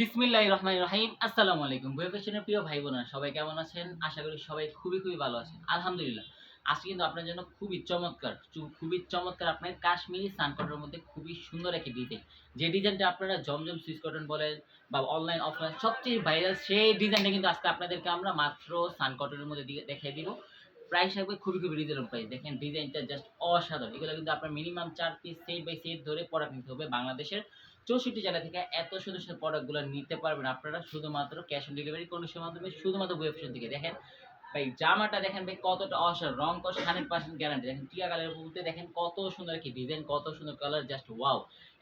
বিসমিল্লাহ রহমান রহিম। আসসালামু আলাইকুম। বই ফ্যাশনের প্রিয় ভাই বোনেরা সবাই কেমন আছেন? আশা করি সবাই খুবই খুবই ভালো আছেন। আলহামদুলিল্লাহ। আজকে কিন্তু আপনার জন্য খুবই চমৎকার খুবই চমৎকার আপনার কাশ্মীরি সানকটের মধ্যে খুবই সুন্দর একটি ডিজাইন যে ডিজাইনটা আপনারা জমজম সুইচ কটন বলেন বা অনলাইন অফলাইন সবচেয়ে ভাইরাল সেই ডিজাইনটা কিন্তু আজকে আপনাদেরকে আমরা মাত্র সানকটের মধ্যে দেখিয়ে দিব। প্রাইস থাকবে খুবই খুবই রিজনেবল প্রাইস দেখেন ডিজাইনটা জাস্ট অসাধারণ। এগুলো কিন্তু আপনার মিনিমাম চার পিস সেট বাই সেট ধরে প্রোডাক্ট নিতে হবে বাংলাদেশের চৌষট্টি জেলা থেকে এত সুন্দর সুন্দর প্রোডাক্টগুলো নিতে পারবেন আপনারা শুধুমাত্র ক্যাশ অন ডেলিভারি কন্ডিশনের মাধ্যমে, শুধুমাত্র ওয়েবসাইট থেকে। দেখেন ভাই, জামাটা দেখেন ভাই, কতটা অসাধারণ। রং কস হান্ড্রেড পার্সেন্ট গ্যারান্টি দেখেন টিয়া কালারের বলতে দেখেন কত সুন্দর কি ডিজাইন কত সুন্দর কালার জাস্ট ওয়াও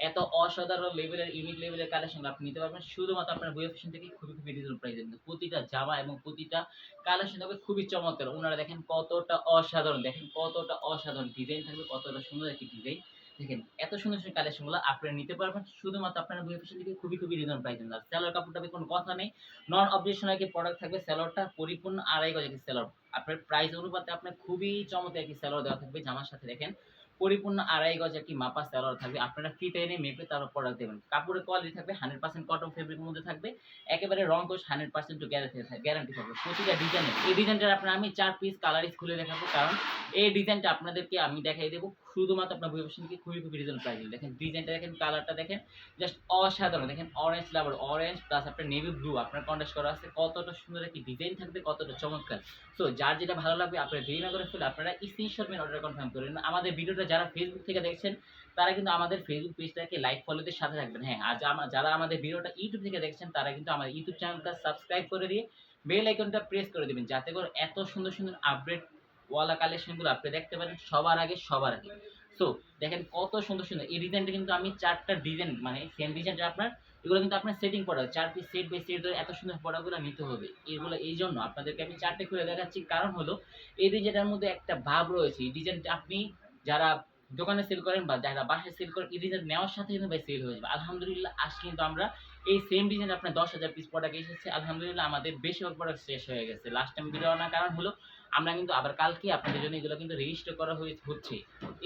এত অসাধারণ লেভেলের ইউনিক লেভেলের কালেকশন আপনি নিতে পারবেন। শুধুমাত্র আপনার ওয়েবসাইট থেকে খুবই খুবই রিজনেবল প্রাইসে প্রতিটা জামা এবং প্রতিটা কালেকশন হবে খুবই চমৎকার। ওনারা দেখেন কতটা অসাধারণ, দেখেন কতটা অসাধারণ ডিজাইন থাকবে, কতটা সুন্দর একটি ডিজাইন দেখেন, এত সুন্দর সুন্দর কালেকশনগুলো আপনারা নিতে পারবেন। শুধুমাত্র আপনারা দুই ফ্যাশন থেকে খুবই খুবই রিজন প্রাইস আর সেলর কাপড়টা কোনো কথা নেই। নন অবজেকশন কি প্রোডাক্ট থাকবে সেলরটা পরিপূর্ণ আড়াই গজ সেলর আপনার প্রাইস অনুপাতে আপনার খুবই চমৎকার একটি সেলর দেওয়া থাকবে। জামার সাথে দেখেন পরিপূর্ণ আড়াই গজ একটি মাপা সেলর থাকবে আপনারা ফিতে এনে মেপে তারপর প্রোডাক্ট দেবেন। কাপড়ের কোয়ালিটি থাকবে হান্ড্রেড পার্সেন্ট কটন ফেব্রিকের মধ্যে থাকবে, একেবারে রং কোষ হান্ড্রেড পার্সেন্ট গ্যারান্টি গ্যারান্টি থাকবে প্রতিটা ডিজাইনের এই ডিজাইনটার আপনার আমি চার পিস কালারিস খুলে দেখাবো, কারণ এই ডিজাইনটা আপনাদেরকে আমি দেখাই দেবো। শুধুমাত্র আপনার বই থেকে খুবই খুবই রিজনেবল প্রাইস দেখেন ডিজাইনটা দেখেন কালারটা দেখেন জাস্ট অসাধারণ। দেখেন অরেঞ্জ লাভার অরেঞ্জ প্লাস আপনার নেভি ব্লু আপনার কন্ট্রাস্ট করা আছে। কতটা সুন্দর একটি ডিজাইন থাকবে, কতটা চমৎকার। সো যার যেটা ভালো লাগবে, আপনারা দেরি না করে ফেলে আপনারা স্ক্রিনশট মেন অর্ডার কনফার্ম করে নিন আমাদের ভিডিওটা যারা ফেসবুক থেকে দেখছেন, তারা কিন্তু আমাদের ফেসবুক পেজটাকে লাইক ফলোদের সাথে থাকবেন। হ্যাঁ আর যারা আমাদের ভিডিওটা ইউটিউব থেকে দেখছেন, তারা কিন্তু আমাদের ইউটিউব চ্যানেলটা সাবস্ক্রাইব করে দিয়ে বেল আইকনটা প্রেস করে দেবেন, যাতে করে এত সুন্দর সুন্দর আপডেট ওয়ালা কালেকশনগুলো আপনি দেখতে পারেন সবার আগে সবার আগে। সো দেখেন কত সুন্দর সুন্দর, এই ডিজাইনটা কিন্তু আমি চারটা ডিজাইন মানে সেম ডিজাইনটা আপনার, এগুলো কিন্তু আপনার সেটিং প্রোডাক্ট চার পিস সেট বাই সেট ধরে এত সুন্দর প্রোডাক্টগুলো নিতে হবে। এগুলো, এই জন্য আপনাদেরকে আমি চারটে খুলে দেখাচ্ছি। কারণ হলো, এই ডিজাইনটার মধ্যে একটা ভাব রয়েছে, এই ডিজাইনটা আপনি যারা দোকানে সেল করেন বা যারা বাসায় সেল করেন, এই ডিজাইন নেওয়ার সাথে কিন্তু ভাই সেল হয়ে যাবে। আলহামদুলিল্লাহ, আজ কিন্তু আমরা এই সেম ডিজাইন আপনার দশ হাজার পিস প্রোডাক্ট এসেছে। আলহামদুলিল্লাহ, আমাদের বেশিরভাগ প্রোডাক্ট শেষ হয়ে গেছে। লাস্ট টাইম ভিডিও আনার কারণ হলো আমরা কিন্তু আবার কালকে আপনাদের জন্য এগুলো কিন্তু রেজিস্টার করা হয়ে হচ্ছে।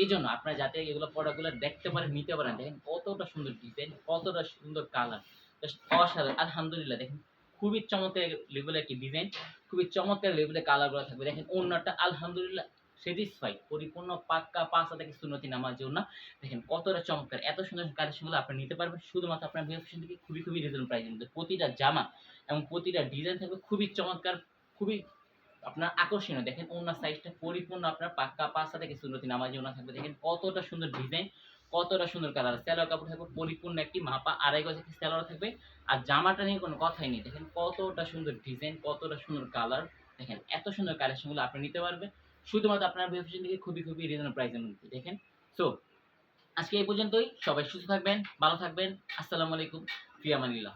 এই জন্য আপনারা যাতে এগুলো প্রোডাক্টগুলো দেখতে পারেন, নিতে পারেন, দেখেন কতটা সুন্দর ডিজাইন কতটা সুন্দর কালার অসাধারণ। আলহামদুলিল্লাহ, দেখেন খুবই চমৎকার লেভেলের একটি ডিজাইন খুবই চমৎকার লেভেলের কালারগুলো থাকবে। দেখেন অন্যটা, আলহামদুলিল্লাহ স্যাটিসফাই পরিপূর্ণ, পাক্কা, পাঁচ হাজার থেকে সুন্নতি নামার জন্য। দেখেন কতটা চমৎকার, এত সুন্দর কালেকশনগুলো আপনি নিতে পারবেন। শুধুমাত্র আপনার ভিডিও থেকে খুবই খুবই রিজনেবল প্রাইসের মধ্যে। প্রতিটা জামা এবং প্রতিটা ডিজাইন থাকবে খুবই চমৎকার, খুবই আপনার আকর্ষণীয়। দেখেন ওনার সাইজটা পরিপূর্ণ আপনার পাক্কা পাঁচটা থেকে সুন্নতি নামাজি ওনা থাকবে। দেখেন কতটা সুন্দর ডিজাইন কতটা সুন্দর কালার স্যালোয়ার কাপড় থাকবে, পরিপূর্ণ একটি মাপা, আড়াই গজ একটি স্যালোয়ার থাকবে। আর জামাটা নিয়ে কোনো কথাই নেই। দেখেন কতটা সুন্দর ডিজাইন কতটা সুন্দর কালার দেখেন এত সুন্দর কালেকশনগুলো আপনি নিতে পারবেন। শুধুমাত্র আপনার ব্যবসা থেকে খুবই খুবই রিজনেবল প্রাইসের মধ্যে, দেখেন। সো আজকে এই পর্যন্তই। সবাই সুস্থ থাকবেন, ভালো থাকবেন। আসসালামু আলাইকুম ফিয়ামানিল্লাহ